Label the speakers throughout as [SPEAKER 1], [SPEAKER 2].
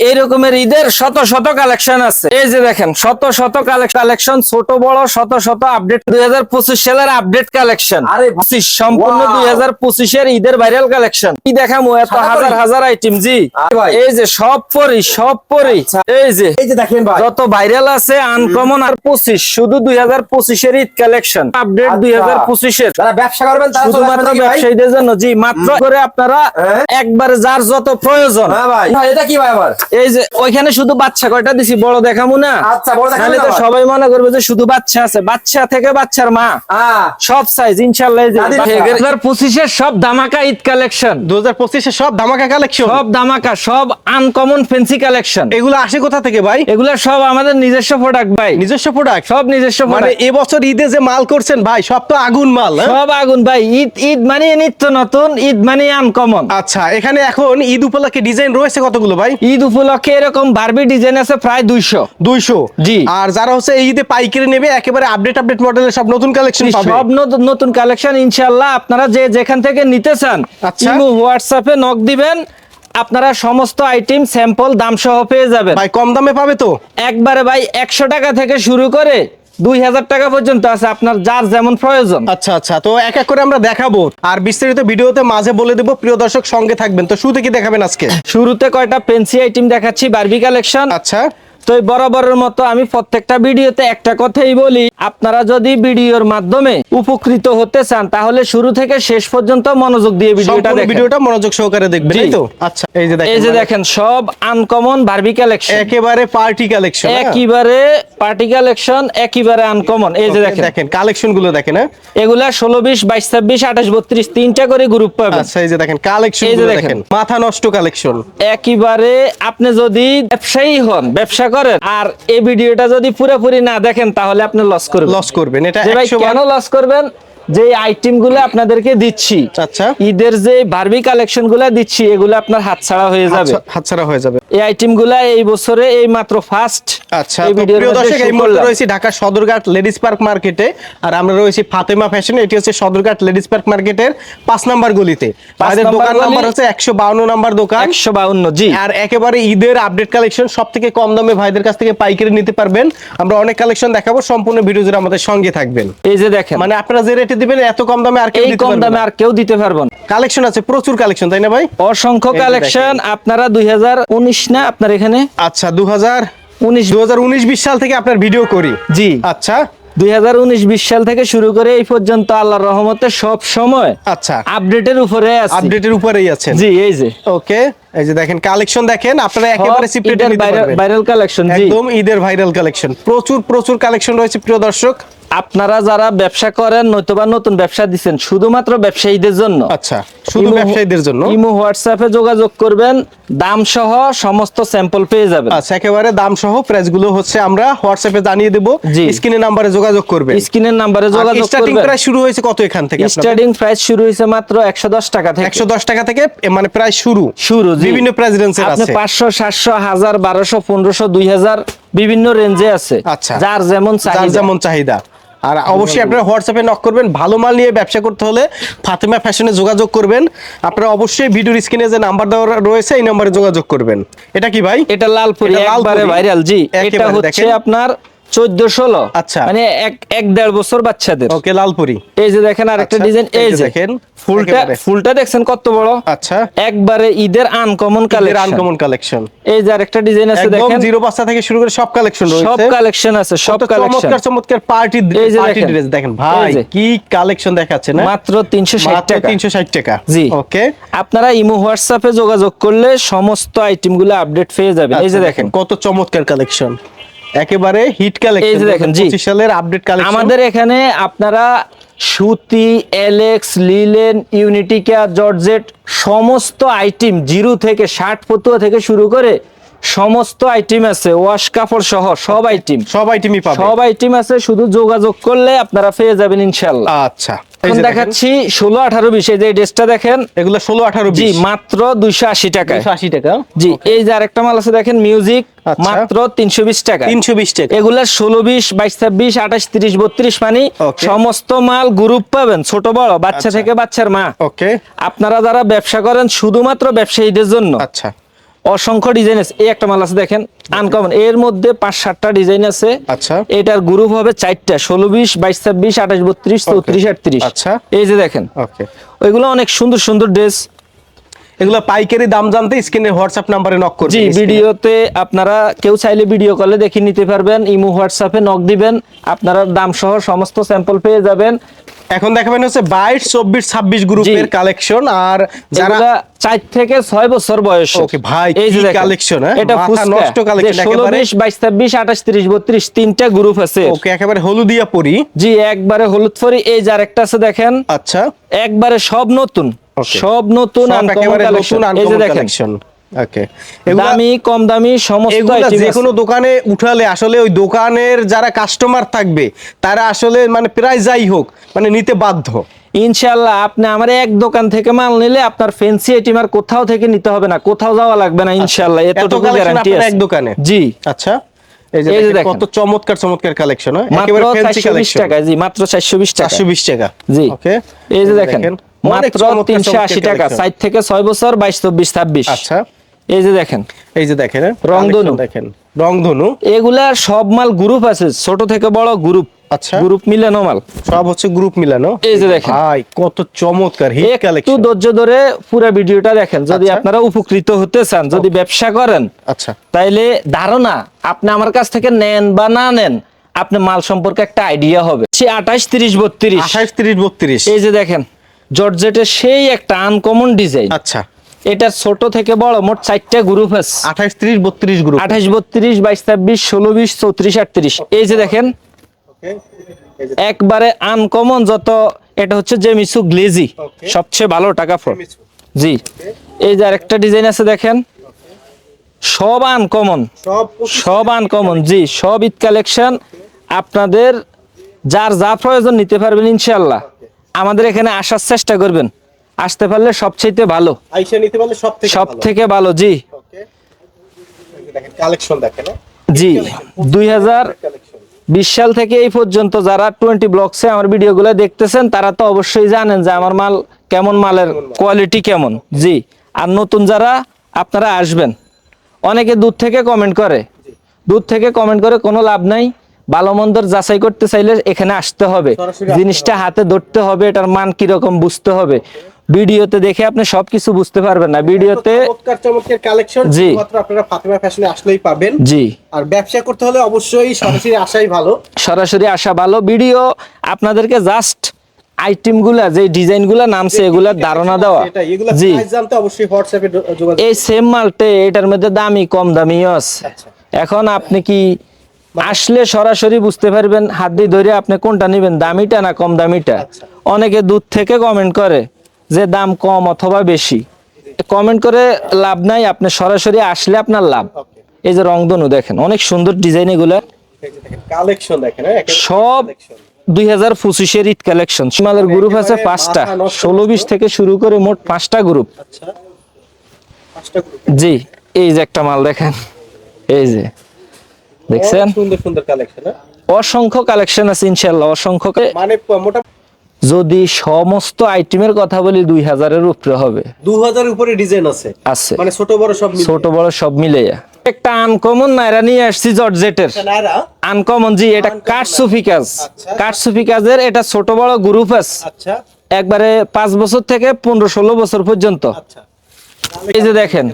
[SPEAKER 1] এই রকমের ঈদের শত শত কালেকশন আছে। এই যে দেখেন শত শত কালেকশন ছোট বড় শত শত আপডেট দুই হাজার পঁচিশ সালের আপডেট কালেকশন
[SPEAKER 2] আরে
[SPEAKER 1] পঁচিশ সম্পূর্ণ দুই পঁচিশের ঈদের ভাইরাল কালেকশন কি দেখামো এত হাজার হাজার আইটেম জি। এই যে সব পরি সব পরি।
[SPEAKER 2] আচ্ছা।
[SPEAKER 1] এই যে
[SPEAKER 2] এই যে দেখেন
[SPEAKER 1] যত ভাইরাল আছে আনকমন আর পঁচিশ শুধু দুই হাজার পঁচিশের ঈদ কালেকশন আপডেট
[SPEAKER 2] আচ্ছা।
[SPEAKER 1] দুই হাজার পঁচিশের।
[SPEAKER 2] ব্যবসা করবেন
[SPEAKER 1] শুধুমাত্র? ব্যবসায়ীদের জন্য জি মাত্র করে আপনারা
[SPEAKER 2] হ্যাঁ?
[SPEAKER 1] একবারে যার যত প্রয়োজন।
[SPEAKER 2] হ্যাঁ ভাই, এটা কি ভাই আবার?
[SPEAKER 1] এই যে ওইখানে শুধু বাচ্চা কয়টা দিছি? বড় দেখামু না?
[SPEAKER 2] আচ্ছা
[SPEAKER 1] নাহলে তো সবাই মনে করবে যে শুধু বাচ্চা আছে। বাচ্চা থেকে বাচ্চার মা।
[SPEAKER 2] হ্যাঁ।
[SPEAKER 1] সব সাইজ ইনশাল্লাহ পঁচিশের সব ধামাকা ঈদ কালেকশন
[SPEAKER 3] দু হাজার পঁচিশে সব ধামাকা কালেকশন
[SPEAKER 1] সব ধামাকা সব আনকমন ফেন্সি কালেকশন
[SPEAKER 3] এগুলো আসে কোথা থেকে ভাই?
[SPEAKER 1] এগুলা সব আমাদের নিজস্ব প্রোডাক্ট ভাই।
[SPEAKER 3] নিজস্ব প্রোডাক্ট
[SPEAKER 1] সব নিজস্ব
[SPEAKER 3] মানে
[SPEAKER 1] প্রোডাক্ট
[SPEAKER 3] এবছর ঈদে যে মাল করছেন ভাই সব তো আগুন মাল হ্যাঁ?
[SPEAKER 1] সব আগুন ভাই। ঈদ ঈদ মানে নিত্য নতুন ঈদ মানে আনকমন
[SPEAKER 3] আচ্ছা এখানে এখন ঈদ উপলক্ষে ডিজাইন রয়েছে কতগুলো ভাই?
[SPEAKER 1] ঈদ উপলক্ষে এরকম বারবি ডিজাইন আছে প্রায় দুইশো।
[SPEAKER 3] দুইশো?
[SPEAKER 1] জি।
[SPEAKER 3] আর যারা হচ্ছে এই ঈদে পাইকারি নেবে একেবারে আপডেট আপডেট মডেলের সব নতুন কালেকশন
[SPEAKER 1] সব নতুন নতুন কালেকশন ইনশাল্লাহ আপনারা যে যেখান থেকে নিতে চান
[SPEAKER 3] আচ্ছা।
[SPEAKER 1] হোয়াটসঅ্যাপে নক দিবেন আপনারা সমস্ত আইটেম স্যাম্পল দাম সহ পেয়ে যাবেন।
[SPEAKER 3] ভাই কম দামে পাবে তো?
[SPEAKER 1] একবারে ভাই একশো টাকা থেকে শুরু করে দুই হাজার টাকা পর্যন্ত আছে আপনার যার যেমন প্রয়োজন।
[SPEAKER 3] আচ্ছা আচ্ছা। তো এক এক করে আমরা দেখাবো। আর বিস্তারিত ভিডিওতে মাঝে বলে দেবো প্রিয় দর্শক সঙ্গে থাকবেন। তো শুরুতে কি দেখাবেন আজকে?
[SPEAKER 1] শুরুতে কয়টা পেন্সি আইটেম দেখাচ্ছি বারবি কালেকশন
[SPEAKER 3] আচ্ছা।
[SPEAKER 1] তো বরাবরের মতো আমি প্রত্যেকটা ভিডিওতে একটা কথাই বলি। আপনারা যদি ভিডিওর মাধ্যমে উপকৃত হতে চান তাহলে শুরু থেকে শেষ পর্যন্ত মনোযোগ দিয়ে ভিডিওটা দেখেন।
[SPEAKER 3] ভিডিওটা মনোযোগ সহকারে দেখবেন তাই তো? আচ্ছা এই যে দেখেন
[SPEAKER 1] এই যে
[SPEAKER 3] মানে
[SPEAKER 1] দেখেন সব আনকমন বারবি কালেকশন
[SPEAKER 3] একেবারে পার্টি কালেকশন
[SPEAKER 1] একেবারে পার্টি কালেকশন একেবারে আনকমন এই যে দেখেন।
[SPEAKER 3] দেখেন কালেকশনগুলো দেখেন হ্যাঁ?
[SPEAKER 1] এগুলা ষোলো বিশ বাইশ ছাব্বিশ আঠাশ বত্রিশ তিনটা করে গ্রুপ পাবেন।
[SPEAKER 3] আচ্ছা এই যে দেখেন কালেকশনগুলো।
[SPEAKER 1] দেখেন।
[SPEAKER 3] মাথা নষ্ট কালেকশন
[SPEAKER 1] একেবারে আপনি যদি ব্যবসায়ী হন ব্যবসা করেন। আর এই ভিডিওটা যদি পুরোপুরি না দেখেন তাহলে আপনি লস করবেন।
[SPEAKER 3] লস করবেন। এটা
[SPEAKER 1] ভাই কেন লস করবেন? যে আইটেমগুলো আপনাদেরকে দিচ্ছি
[SPEAKER 3] আচ্ছা
[SPEAKER 1] ঈদের যে বারবি কালেকশনগুলা দিচ্ছি এগুলো আপনার হাতছাড়া হয়ে যাবে।
[SPEAKER 3] হাতছা- হাতছাড়া হয়ে যাবে।
[SPEAKER 1] এই আইটেমগুলা এই বছরে এই মাত্র ফার্স্ট
[SPEAKER 3] আচ্ছা প্রিয় দর্শক এই মুহূর্তে রয়েছে ঢাকা সদরঘাট লেডিস পার্ক মার্কেটে আর আমরা রয়েছি ফাতেমা ফ্যাশন এটি হচ্ছে সদরঘাট লেডিস পার্ক মার্কেটের পাঁচ নাম্বার গলিতে। আমাদের দোকান নাম্বার হচ্ছে একশো বাউন্ন নাম্বার দোকান।
[SPEAKER 1] একশো বাউন্ন জি।
[SPEAKER 3] আর একেবারে ঈদের আপডেট কালেকশন সব থেকে কম দামে ভাইদের কাছ থেকে পাইকারি নিতে পারবেন। আমরা অনেক কালেকশন দেখাবো সম্পূর্ণ ভিডিও জুড়ে আমাদের সঙ্গে থাকবেন।
[SPEAKER 1] এই যে দেখেন।
[SPEAKER 3] মানে আপনারা যে রেটে দিবেন এত কম দামে আর
[SPEAKER 1] এই কম দামে আর কেউ দিতে পারব না।
[SPEAKER 3] কালেকশন আছে প্রচুর কালেকশন তাই না ভাই?
[SPEAKER 1] অসংখ্য কালেকশন আপনারা দুই না আপনার এখানে?
[SPEAKER 3] আচ্ছা দু হাজার
[SPEAKER 1] উনিশ
[SPEAKER 3] দু হাজার উনিশ বিশ সাল থেকে আপনার ভিডিও করি।
[SPEAKER 1] জি।
[SPEAKER 3] আচ্ছা।
[SPEAKER 1] দুই হাজার উনিশ বিশ সাল থেকে শুরু করে এই পর্যন্ত আল্লাহর রহমতে সব সময়
[SPEAKER 3] আচ্ছা।
[SPEAKER 1] আপডেটের উপরে আছে।
[SPEAKER 3] আপডেটের উপরেই আছেন।
[SPEAKER 1] জি এই যে।
[SPEAKER 3] ওকে এই যে দেখেন কালেকশন দেখেন আপনারা একেবারে সিপ্রেটে নিতে পারবেন।
[SPEAKER 1] ভাইরাল কালেকশন জি।
[SPEAKER 3] একদম ঈদের ভাইরাল কালেকশন প্রচুর প্রচুর কালেকশন রয়েছে প্রিয় দর্শক।
[SPEAKER 1] আপনারা যারা ব্যবসা করেন নয়তোবা নতুন ব্যবসা দিচ্ছেন শুধুমাত্র ব্যবসায়ীদের জন্য।
[SPEAKER 3] আচ্ছা শুধু ব্যবসায়ীদের জন্য?
[SPEAKER 1] ইমো হোয়াটসঅ্যাপে যোগাযোগ করবেন দাম সহ সমস্ত স্যাম্পল পেয়ে যাবেন।
[SPEAKER 3] আচ্ছা একেবারে দাম সহ প্রাইসগুলো হচ্ছে আমরা হোয়াটসঅ্যাপে জানিয়ে দেবো। স্ক্রিনে নাম্বারে যোগাযোগ করবেন।
[SPEAKER 1] স্ক্রিনের নাম্বারে যোগাযোগ
[SPEAKER 3] স্টার্টিং প্রাইস শুরু হয়েছে কত এখান থেকে
[SPEAKER 1] স্টার্টিং প্রাইস শুরু হয়েছে মাত্র একশো দশ টাকা থেকে।
[SPEAKER 3] একশো দশ টাকা থেকে মানে প্রায় শুরু।
[SPEAKER 1] শুরু।
[SPEAKER 3] বিভিন্ন
[SPEAKER 1] আপনি
[SPEAKER 3] আছে।
[SPEAKER 1] পাঁচশো সাতশো হাজার বারোশো পনেরোশো দুই হাজার বিভিন্ন রেঞ্জে আছে।
[SPEAKER 3] আচ্ছা।
[SPEAKER 1] যার যেমন
[SPEAKER 3] যার যেমন চাহিদা। আর অবশ্যই আপনারা হোয়াটসঅ্যাপে নক করবেন। ভালো মাল নিয়ে ব্যবসা করতে হলে ফাতেমা ফ্যাশনে যোগাযোগ করবেন। আপনারা অবশ্যই ভিডিওর স্ক্রিনে যে নাম্বার দেওয়া রয়েছে এই নাম্বারে যোগাযোগ করবেন। এটা কি ভাই?
[SPEAKER 1] এটা লালপুরি। একবারে ভাইরাল জি। এটা হচ্ছে আপনার চোদ্দ ষোলো
[SPEAKER 3] আচ্ছা।
[SPEAKER 1] মানে এক এক দেড় বছর বাচ্চাদের।
[SPEAKER 3] ওকে লালপুরি।
[SPEAKER 1] এই যে দেখেন আরেকটা
[SPEAKER 3] আচ্ছা,
[SPEAKER 1] ডিজাইন এই
[SPEAKER 3] এই যে। দেখেন,
[SPEAKER 1] ফুলটা ফুলটা দেখছেন কত বড়?
[SPEAKER 3] আচ্ছা।
[SPEAKER 1] একবারে ঈদের আনকমন কালেকশন
[SPEAKER 3] আনকমন কালেকশন
[SPEAKER 1] এই যে আরেকটা ডিজাইন আছে দেখেন।
[SPEAKER 3] জিরো থেকে শুরু করে সব কালেকশন
[SPEAKER 1] সব কালেকশন আছে সব কালেকশন
[SPEAKER 3] চমৎকার চমৎকার পার্টি পার্টি। ড্রেস দেখেন। ভাই কি কালেকশন দেখাচ্ছে না?
[SPEAKER 1] মাত্র তিনশো ষাট
[SPEAKER 3] মাত্র
[SPEAKER 1] টাকা।
[SPEAKER 3] 360 টাকা।
[SPEAKER 1] জি।
[SPEAKER 3] ওকে।
[SPEAKER 1] আপনারা ইমো হোয়াটসঅ্যাপে যোগাযোগ করলে সমস্ত আইটেমগুলো আপডেট পেয়ে যাবেন। এই যে
[SPEAKER 3] আচ্ছা,
[SPEAKER 1] দেখেন।
[SPEAKER 3] কত চমৎকার কালেকশন একেবারে হিট
[SPEAKER 1] এই
[SPEAKER 3] কালেকশন
[SPEAKER 1] যে দেখেন, জি।
[SPEAKER 3] সালের আপডেট কালেকশন
[SPEAKER 1] আমাদের এখানে আপনারা সুতি এলেক্স লিলেন ইউনিটিকা জর্জেট সমস্ত আইটেম জিরো থেকে শার্ট ফতুয়া থেকে শুরু করে সমস্ত আইটেম আছে ওয়াশ কাপড় সহ সব আইটেম
[SPEAKER 3] সব আইটেমই পাবে।
[SPEAKER 1] সব আইটেম আছে শুধু যোগাযোগ করলে আপনারা পেয়ে যাবেন ইনশাল্লাহ।
[SPEAKER 3] আচ্ছা। এই
[SPEAKER 1] এখন দেখাচ্ছি ষোলো আঠারো বিশ। এই যে ড্রেসটা দেখেন
[SPEAKER 3] এগুলো ষোলো আঠারো
[SPEAKER 1] জি মাত্র দুইশো আশি টাকায়।
[SPEAKER 3] আশি টাকা।
[SPEAKER 1] জি এই যে আরেকটা মাল আছে দেখেন মিউজিক
[SPEAKER 3] আচ্ছা।
[SPEAKER 1] মাত্র তিনশো বিশ টাকা
[SPEAKER 3] তিনশো বিশ টাকা।
[SPEAKER 1] এগুলা ষোলো বিশ বাইশ ছাব্বিশ আঠাশ তিরিশ বত্রিশ মানে। সমস্ত মাল গ্রুপ পাবেন ছোট বড় বাচ্চা
[SPEAKER 3] আচ্ছা।
[SPEAKER 1] থেকে বাচ্চার মা।
[SPEAKER 3] ওকে
[SPEAKER 1] আপনারা যারা ব্যবসা করেন শুধুমাত্র ব্যবসায়ীদের জন্য।
[SPEAKER 3] আচ্ছা।
[SPEAKER 1] অসংখ্য ডিজাইন আছে। এই একটা মাল আছে দেখেন আনকমন এর মধ্যে পাঁচ সাতটা ডিজাইন আছে।
[SPEAKER 3] আচ্ছা।
[SPEAKER 1] এটার গ্রুপ হবে চারটা ষোলো বিশ বাইশ ছাব্বিশ আঠাশ বত্রিশ চৌত্রিশ আটত্রিশ।
[SPEAKER 3] আচ্ছা।
[SPEAKER 1] এই যে দেখেন।
[SPEAKER 3] ওকে
[SPEAKER 1] ওইগুলো অনেক সুন্দর সুন্দর ড্রেস
[SPEAKER 3] এগুলো পাইকারি দাম জানতে স্ক্রিনে হোয়াটসঅ্যাপ নাম্বারে নক করবেন
[SPEAKER 1] জি ভিডিওতে আপনারা কেউ চাইলে ভিডিও কলে দেখে নিতে পারবেন ইমো হোয়াটসঅ্যাপে নক দিবেন। আপনারা দাম সহ সমস্ত স্যাম্পল পেয়ে যাবেন।
[SPEAKER 3] এখন দেখাবেন হচ্ছে বাইশ চব্বিশ ছাব্বিশ গ্রুপের কালেকশন আর যারা
[SPEAKER 1] চার থেকে ছয় বছর বয়স
[SPEAKER 3] ওকে, ভাই, কি
[SPEAKER 1] দেখেন,
[SPEAKER 3] collection, হ্যাঁ?
[SPEAKER 1] এটা
[SPEAKER 3] নষ্ট
[SPEAKER 1] ষোলো
[SPEAKER 3] একেবারে।
[SPEAKER 1] বাইশ ছাব্বিশ আঠাশ তিরিশ বত্রিশ তিনটা গ্রুপ আছে।
[SPEAKER 3] ওকে একেবারে হলুদিয়া পরি।
[SPEAKER 1] জি একবারে হলুদ ফরি এই যার একটা আছে দেখেন।
[SPEAKER 3] আচ্ছা।
[SPEAKER 1] একবারে সব নতুন। সব নতুন
[SPEAKER 3] একেবারে নতুন
[SPEAKER 1] এই যে দেখেন।
[SPEAKER 3] কালেকশন ওকে
[SPEAKER 1] দামি কম দামি সমস্ত
[SPEAKER 3] যে কোনো দোকানে উঠালে আসলে ওই দোকানের যারা কাস্টমার থাকবে তারা আসলে মানে প্রায় যাই হোক মানে নিতে বাধ্য।
[SPEAKER 1] ইনশাল্লাহ আপনি আমার এক দোকান থেকে মাল নিলে আপনার ফেন্সি আইটেম আর কোথাও থেকে নিতে হবে না কোথাও যাওয়া লাগবে না ইনশাল্লাহ
[SPEAKER 3] এত
[SPEAKER 1] এতটুকু গ্যারান্টি আছে।
[SPEAKER 3] এক দোকানে?
[SPEAKER 1] জি।
[SPEAKER 3] আচ্ছা। এই যে। কত চমৎকার চমৎকার কালেকশন
[SPEAKER 1] মাত্র
[SPEAKER 3] একেবারে ফ্যান্সি কালেকশন
[SPEAKER 1] টাকা জি মাত্র চারশো বিশ টাকা।
[SPEAKER 3] 420 টাকা।
[SPEAKER 1] জি।
[SPEAKER 3] ওকে
[SPEAKER 1] এই যে দেখেন মাত্র
[SPEAKER 3] চমৎকার
[SPEAKER 1] তিনশো
[SPEAKER 3] চমৎকার
[SPEAKER 1] আশি টাকা
[SPEAKER 3] collection।
[SPEAKER 1] সাইড থেকে ছয় বছর বাইশ চব্বিশ ছাব্বিশ।
[SPEAKER 3] আচ্ছা।
[SPEAKER 1] এই যে দেখেন।
[SPEAKER 3] এই যে দেখেন হ্যাঁ,
[SPEAKER 1] রংধনু।
[SPEAKER 3] দেখেন। রংধনু।
[SPEAKER 1] এগুলার সব মাল গ্রুপ আছে ছোট থেকে বড় গ্রুপ
[SPEAKER 3] আচ্ছা।
[SPEAKER 1] গ্রুপ মিলানো মাল।
[SPEAKER 3] সব হচ্ছে গ্রুপ মিলানো।
[SPEAKER 1] এই যে দেখেন।
[SPEAKER 3] ভাই কত চমৎকার হিট
[SPEAKER 1] একটু
[SPEAKER 3] কালেকশন
[SPEAKER 1] ধৈর্য ধরে পুরো ভিডিওটা দেখেন। যদি
[SPEAKER 3] আচ্ছা।
[SPEAKER 1] আপনারা উপকৃত হতে চান যদি ব্যবসা করেন
[SPEAKER 3] আচ্ছা।
[SPEAKER 1] তাইলে ধারণা আপনি আমার কাছ থেকে নেন বা না নেন আপনি মাল সম্পর্কে একটা আইডিয়া হবে। সে আঠাশ তিরিশ বত্রিশ।
[SPEAKER 3] আঠাশ তিরিশ বত্রিশ।
[SPEAKER 1] এই যে দেখেন জর্জেটের সেই একটা আনকমন ডিজাইন
[SPEAKER 3] আচ্ছা।
[SPEAKER 1] এটা ছোট থেকে বড় মোট চারটা গ্রুপ আছে।
[SPEAKER 3] আঠাশ ত্রিশ বত্রিশ গ্রুপ
[SPEAKER 1] আঠাশ বত্রিশ বাইশ ছাব্বিশ ষোলো বিশ চৌত্রিশ আটত্রিশ এই যে দেখেন। একবারে আনকমন যত এটা হচ্ছে জেমিসু গ্লেজি। সবচেয়ে ভালো টাকা ফোর। জি। এই যে আরেকটা ডিজাইন আছে দেখেন। সব আনকমন
[SPEAKER 3] সব
[SPEAKER 1] সব আনকমন জি সব ঈদ কালেকশন আপনাদের যার যা প্রয়োজন নিতে পারবেন ইনশাল্লাহ আমাদের এখানে আসার চেষ্টা করবেন। আসতে পারলে সবচেয়ে ভালো।
[SPEAKER 3] আইসা নিতে পারলে সব থেকে
[SPEAKER 1] সব থেকে ভালো জি।
[SPEAKER 3] দেখেন কালেকশন দেখেন
[SPEAKER 1] জি দুই হাজার বিশ সাল থেকে এই পর্যন্ত যারা টোয়েন্টি ব্লকসে আমার ভিডিওগুলো দেখতেছেন তারা তো অবশ্যই জানেন যে আমার মাল কেমন মালের কোয়ালিটি কেমন জি। আর নতুন যারা আপনারা আসবেন অনেকে দূর থেকে কমেন্ট করে। দূর থেকে কমেন্ট করে কোনো লাভ নাই। ভালো মন্দর যাচাই করতে চাইলে এখানে আসতে হবে। জিনিসটা হাতে ধরতে হবে এটার মান কীরকম বুঝতে হবে। ভিডিওতে দেখে আপনি সবকিছু বুঝতে পারবেন না। ভিডিওতে
[SPEAKER 3] চমৎকার চমৎকার কালেকশন
[SPEAKER 1] জি।
[SPEAKER 3] আপনারা ফাতেমা ফ্যাশনে আসলেই পাবেন।
[SPEAKER 1] জি।
[SPEAKER 3] আর ব্যবসা করতে হলে অবশ্যই সরাসরি আসাই ভালো।
[SPEAKER 1] সরাসরি আসা ভালো। ভিডিও আপনাদেরকে জাস্ট আইটেমগুলা যে ডিজাইনগুলা নামছে এগুলার ধারণা দেওয়া জি।
[SPEAKER 3] জানতে অবশ্যই হোয়াটসঅ্যাপে যোগাযোগ
[SPEAKER 1] এই সেম মালটে এটার মধ্যে দামি কম দামিও আছে
[SPEAKER 3] আচ্ছা।
[SPEAKER 1] এখন আপনি কি আসলে সরাসরি বুঝতে পারবেন হাত দিয়ে ধরে আপনি কোনটা নেবেন দামিটা না কম দামিটা?
[SPEAKER 3] আচ্ছা।
[SPEAKER 1] অনেকে দূর থেকে কমেন্ট করে। যে দাম কম অথবা বেশি কমেন্ট করে লাভ নাই আপনি সরাসরি আসলে আপনার লাভ। এই যে রংধনু দেখেন অনেক সুন্দর ডিজাইন এগুলো।
[SPEAKER 3] কালেকশন দেখেন হ্যাঁ,
[SPEAKER 1] সব দুই হাজার পঁচিশের ঈদ কালেকশন মালের গ্রুপ আছে পাঁচটা। ষোলো বিশ থেকে শুরু করে মোট পাঁচটা গ্রুপ
[SPEAKER 3] আচ্ছা।
[SPEAKER 1] জি এই যে একটা মাল দেখেন। এই যে দেখছেন?
[SPEAKER 3] সুন্দর সুন্দর কালেকশন
[SPEAKER 1] অসংখ্য কালেকশন আছে ইনশাল্লাহ অসংখ্য।
[SPEAKER 3] মানে প- মোটা
[SPEAKER 1] যদি সমস্ত আইটেমের কথা বলি দুই হাজারের উপরে হবে।
[SPEAKER 3] দু হাজার উপরে ডিজাইন আছে।
[SPEAKER 1] আছে।
[SPEAKER 3] মানে ছোট বড় সব
[SPEAKER 1] ছোট বড় সব মিলে একটা আনকমন নাইরা নিয়ে আসছি জর্জেটের। আনকমন জি এটা কাঠসুফি কাজ। কাঠসুফি কাজের এটা ছোট বড় গ্রুপ আছে
[SPEAKER 3] আচ্ছা।
[SPEAKER 1] একবারে পাঁচ বছর থেকে পনেরো ষোলো বছর পর্যন্ত।
[SPEAKER 3] আচ্ছা।
[SPEAKER 1] এই যে দেখেন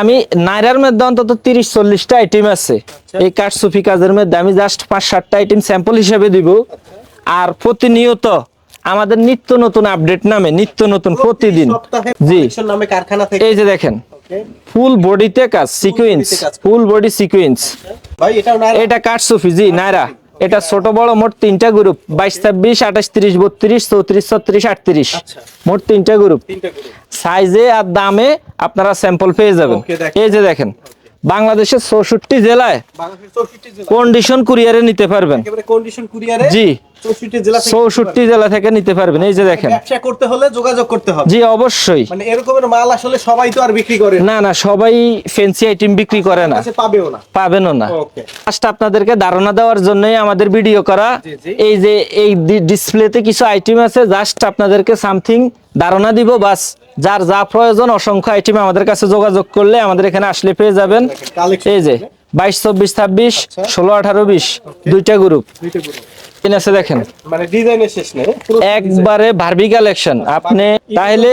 [SPEAKER 1] আমি নাইরার মধ্যে অন্তত তিরিশ চল্লিশটা আইটেম আছে।
[SPEAKER 3] আচ্ছা।
[SPEAKER 1] এই কাঠসুফি কাজের মধ্যে আমি জাস্ট পাঁচ সাতটা আইটেম স্যাম্পল হিসেবে দিব। আর প্রতিনিয়ত আমাদের নিত্য নতুন আপডেট নামে নিত্য নতুন প্রতিদিন। জি।
[SPEAKER 3] নামে কারখানা থেকে।
[SPEAKER 1] এই যে দেখেন ফুল বডিতে কাজ সিকুয়েন্স। ফুল বডি সিকুয়েন্স এটা কাঠসুফি জি নাইরা এটা ছোট বড় মোট তিনটা গ্রুপ বাইশ ছাব্বিশ আঠাশ তিরিশ বত্রিশ চৌত্রিশ ছত্রিশ আটত্রিশ।
[SPEAKER 3] আচ্ছা।
[SPEAKER 1] মোট তিনটা গ্রুপ সাইজে আর দামে আপনারা স্যাম্পল পেয়ে যাবেন। এই যে দেখেন বাংলাদেশের চৌষট্টি জেলায় কন্ডিশন কুরিয়ারে নিতে পারবেন। জি।
[SPEAKER 3] চৌষট্টি জেলা থেকে
[SPEAKER 1] চৌষট্টি জেলা থেকে নিতে পারবেন। এই যে দেখেন।
[SPEAKER 3] ব্যবসা করতে হলে যোগাযোগ করতে হবে।
[SPEAKER 1] জি অবশ্যই।
[SPEAKER 3] মানে এরকমের মাল আসলে সবাই তো আর বিক্রি করে না।
[SPEAKER 1] না সবাই ফেন্সি আইটেম বিক্রি করে না।
[SPEAKER 3] কাছে পাবেও না।
[SPEAKER 1] পাবেনও না। ফার্স্ট আপনাদেরকে ধারণা দেওয়ার জন্যই আমাদের ভিডিও করা। এই যে এই ডিসপ্লেতে কিছু আইটেম আছে জাস্ট আপনাদেরকে সামথিং ধারণা দিব বাস। যার যা প্রয়োজন অসংখ্য আইটেম আমাদের কাছে যোগাযোগ করলে আমাদের এখানে আসলে পেয়ে যাবেন। এই যে বাইশ চব্বিশ ছাব্বিশ ষোলো আঠারো বিশ দুইটা গ্রুপ আছে দেখেন।
[SPEAKER 3] মানে ডিজাইনের শেষ নেই
[SPEAKER 1] একবারে ভার্বি কালেকশন আপনি তাহলে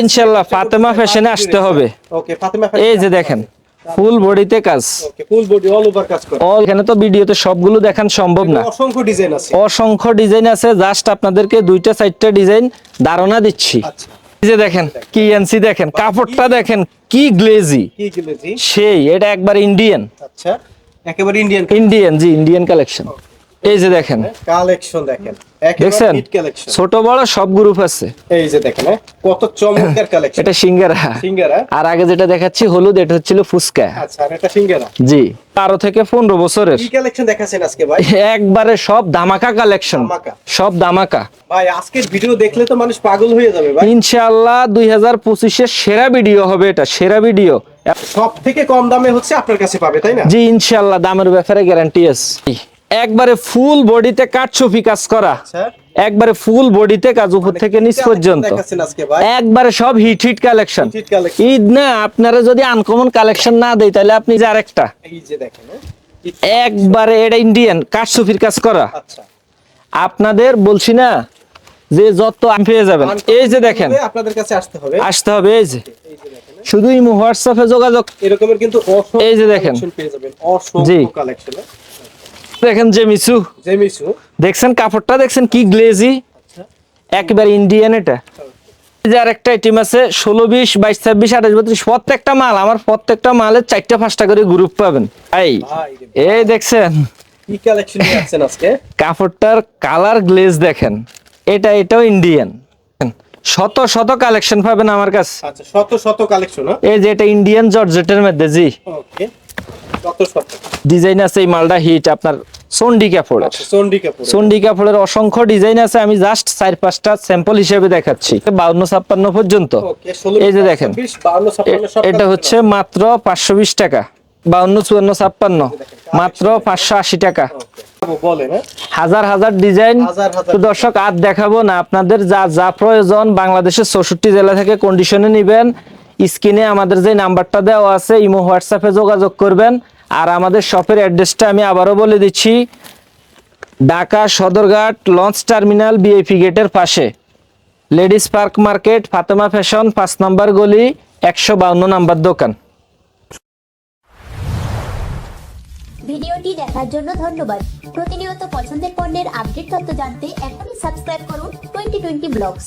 [SPEAKER 1] ইনশাল্লাহ ফাতেমা ফ্যাশনে আসতে হবে।
[SPEAKER 3] ওকে ফাতেমা
[SPEAKER 1] এই যে দেখেন ফুল বডিতে কাজ।
[SPEAKER 3] ফুল বডি অল ওভার কাজ করে।
[SPEAKER 1] অল এখানে তো ভিডিওতে সবগুলো দেখান সম্ভব না।
[SPEAKER 3] অসংখ্য ডিজাইন আছে।
[SPEAKER 1] অসংখ্য ডিজাইন আছে। জাস্ট আপনাদেরকে দুইটা চারটা ডিজাইন ধারণা দিচ্ছি।
[SPEAKER 3] আচ্ছা।
[SPEAKER 1] যে দেখেন কি এনসি দেখেন কাপড়টা দেখেন কি গ্লেজি সেই এটা একবার ইন্ডিয়ান
[SPEAKER 3] আচ্ছা একেবারে ইন্ডিয়ান
[SPEAKER 1] ইন্ডিয়ান জি ইন্ডিয়ান কালেকশন এই যে দেখেন।
[SPEAKER 3] কালেকশন দেখেন।
[SPEAKER 1] দেখছেন? ছোট বড় সব গ্রুপ আছে।
[SPEAKER 3] এই যে দেখেন কত চমৎকার কালেকশন
[SPEAKER 1] এটা সিঙ্গারা।
[SPEAKER 3] সিঙ্গারা।
[SPEAKER 1] আর আগে যেটা দেখাচ্ছি হলুদ এটা হচ্ছিল ফুচকা।
[SPEAKER 3] আচ্ছা আর এটা সিঙ্গারা।
[SPEAKER 1] জি বারো থেকে পনেরো বছরের।
[SPEAKER 3] কি কালেকশন দেখাছেন আজকে ভাই?
[SPEAKER 1] একবারে সব দামাকা কালেকশন সব দামাকা
[SPEAKER 3] ভাই আজকের ভিডিও দেখলে তো মানুষ পাগল হয়ে যাবে ভাই।
[SPEAKER 1] ইনশাআল্লাহ দুই হাজার পঁচিশের সেরা ভিডিও হবে এটা সেরা ভিডিও
[SPEAKER 3] সব থেকে কম দামে হচ্ছে আপনার কাছে পাবে তাই না?
[SPEAKER 1] জি ইনশাআল্লাহ দামের ব্যাপারে গ্যারান্টি আছে। একবারে ফুল বডিতে কাটছুপি কাজ করা।
[SPEAKER 3] আচ্ছা।
[SPEAKER 1] একবারে ফুল বডিতে কাজ উপর থেকে নিচ পর্যন্ত। একবারে সব হিট হিট কালেকশন। ঈদ না আপনারা যদি আনকমন কালেকশন না দেয় তাহলে আপনি যে আরেকটা। একবারে এটা ইন্ডিয়ান কাটছুপির কাজ করা।
[SPEAKER 3] আচ্ছা।
[SPEAKER 1] আপনাদের বলছি না যে যত আমি পেয়ে যাবেন। এই যে দেখেন।
[SPEAKER 3] আপনাদের কাছে আসতে হবে।
[SPEAKER 1] আসতে হবে এই যে। শুধু হোয়াটসঅ্যাপে যোগাযোগ।
[SPEAKER 3] এরকমের কিন্তু
[SPEAKER 1] এই যে দেখেন।
[SPEAKER 3] পেয়ে যাবেন। অসংখ্য কালেকশন
[SPEAKER 1] দেখেন যে মিসু
[SPEAKER 3] জেমিসু
[SPEAKER 1] দেখছেন কাপড়টা? দেখছেন কি গ্লেজি একেবারে ইন্ডিয়ান এটা। যে আরেকটা আইটেম আছে ষোলো বিশ বাইশ ছাব্বিশ আঠাশ বত্রিশ প্রত্যেকটা মাল আমার প্রত্যেকটা মালের চারটা পাঁচটা করে গ্রুপ পাবেন। এই এই দেখছেন। কাপড়টার কালার গ্লেজ দেখেন। এটা এটাও ইন্ডিয়ান শত শত কালেকশন পাবেন আমার কাছে।
[SPEAKER 3] আচ্ছা শত শত কালেকশন
[SPEAKER 1] এই যে এটা ইন্ডিয়ান জর্জেটের মধ্যে জি।
[SPEAKER 3] ওকে
[SPEAKER 1] ডিজাইন আছে এই মালটা হিট আপনার সন্ডি কাপড়ের সন্ডি কাপড়ের অসংখ্য ডিজাইন আছে আমি জাস্ট চার পাঁচটা স্যাম্পল হিসেবে দেখাচ্ছি। বাউন্ন ছাপ্পান্ন পর্যন্ত।
[SPEAKER 3] ওকে
[SPEAKER 1] এই যে দেখেন।
[SPEAKER 3] 52 56 সব
[SPEAKER 1] এটা হচ্ছে মাত্র পাঁচশো বিশ টাকা। বাউন্ন চুয়ান্ন ছাপ্পান্ন। মাত্র পাঁচশো আশি টাকা।
[SPEAKER 3] হ্যাঁ?
[SPEAKER 1] হাজার হাজার ডিজাইন তো দর্শক আর দেখাবো না আপনাদের যা যা প্রয়োজন বাংলাদেশের চৌষট্টি জেলা থেকে কন্ডিশনে নিবেন। স্ক্রিনে আমাদের যে নাম্বারটা দেওয়া আছে ইমো হোয়াটসঅ্যাপে যোগাযোগ করবেন। আর আমাদের শপের অ্যাড্রেসটা আমি আবারও বলে দিচ্ছি। Dhaka Sadarghat launch terminal BAP গেটের পাশে। Ladies park market, Fatema fashion, পাঁচ নম্বর গলি, একশো বাউন্ন নাম্বার দোকান।
[SPEAKER 4] ভিডিওটি দেখার জন্য ধন্যবাদ। প্রতিনিয়ত পছন্দের পণ্যের আপডেট তথ্য জানতে এখনই সাবস্ক্রাইব করুন টোয়েন্টি টোয়েন্টি ব্লগস।